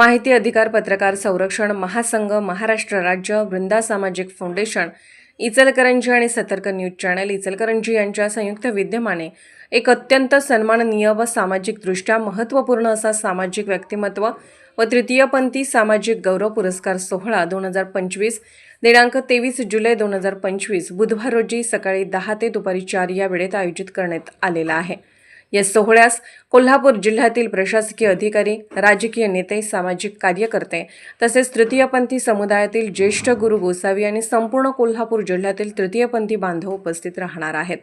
माहिती अधिकार पत्रकार संरक्षण महासंघ महाराष्ट्र राज्य वृंदा सामाजिक फाउंडेशन इचलकरंजी आणि सतर्क न्यूज चॅनल इचलकरंजी यांच्या संयुक्त विद्यमाने एक अत्यंत सन्माननीय व सामाजिकदृष्ट्या महत्त्वपूर्ण असा सामाजिक व्यक्तिमत्व व तृतीयपंथी सामाजिक गौरव पुरस्कार सोहळा दोन हजार पंचवीस दिनांक तेवीस जुलै दोन हजार पंचवीस बुधवार रोजी सकाळी दहा ते दुपारी चार या वेळेत आयोजित करण्यात आलेला आहे. या सोहळ्यास कोल्हापूर जिल्ह्यातील प्रशासकीय अधिकारी राजकीय नेते सामाजिक कार्यकर्ते तसेच तृतीयपंथी समुदायातील ज्येष्ठ गुरु गोसावी आणि संपूर्ण कोल्हापूर जिल्ह्यातील तृतीयपंथी बांधव उपस्थित राहणार आहेत.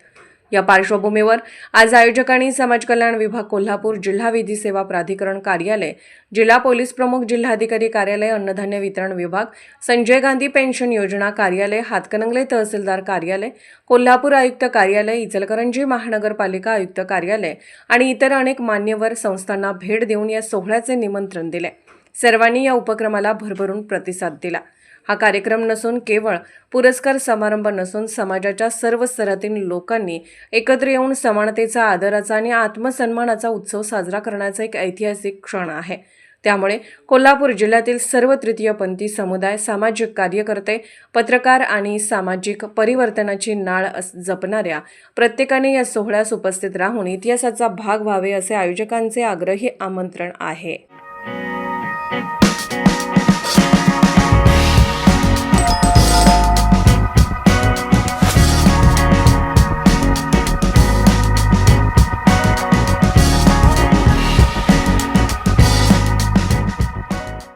या पार्श्वभूमीवर आज आयोजकांनी समाज कल्याण विभाग कोल्हापूर जिल्हा विधी सेवा प्राधिकरण कार्यालय जिल्हा पोलीस प्रमुख जिल्हाधिकारी कार्यालय अन्नधान्य वितरण विभाग संजय गांधी पेन्शन योजना कार्यालय हातकणंगले तहसीलदार कार्यालय कोल्हापूर आयुक्त कार्यालय इचलकरंजी महानगरपालिका आयुक्त कार्यालय आणि इतर अनेक मान्यवर संस्थांना भेट देऊन या सोहळ्याचे निमंत्रण दिले. सर्वांनी या उपक्रमाला भरभरून प्रतिसाद दिला. हा कार्यक्रम नसून केवळ पुरस्कार समारंभ नसून समाजाच्या सर्व स्तरातील लोकांनी एकत्र येऊन समानतेचा आदराचा आणि आत्मसन्मानाचा उत्सव साजरा करण्याचा एक ऐतिहासिक क्षण आहे. त्यामुळे कोल्हापूर जिल्ह्यातील सर्व तृतीयपंथी समुदाय सामाजिक कार्यकर्ते पत्रकार आणि सामाजिक परिवर्तनाची नाळ अस- जपणाऱ्या प्रत्येकाने या सोहळ्यास उपस्थित राहून इतिहासाचा भाग व्हावे असे आयोजकांचे आग्रही आमंत्रण आहे.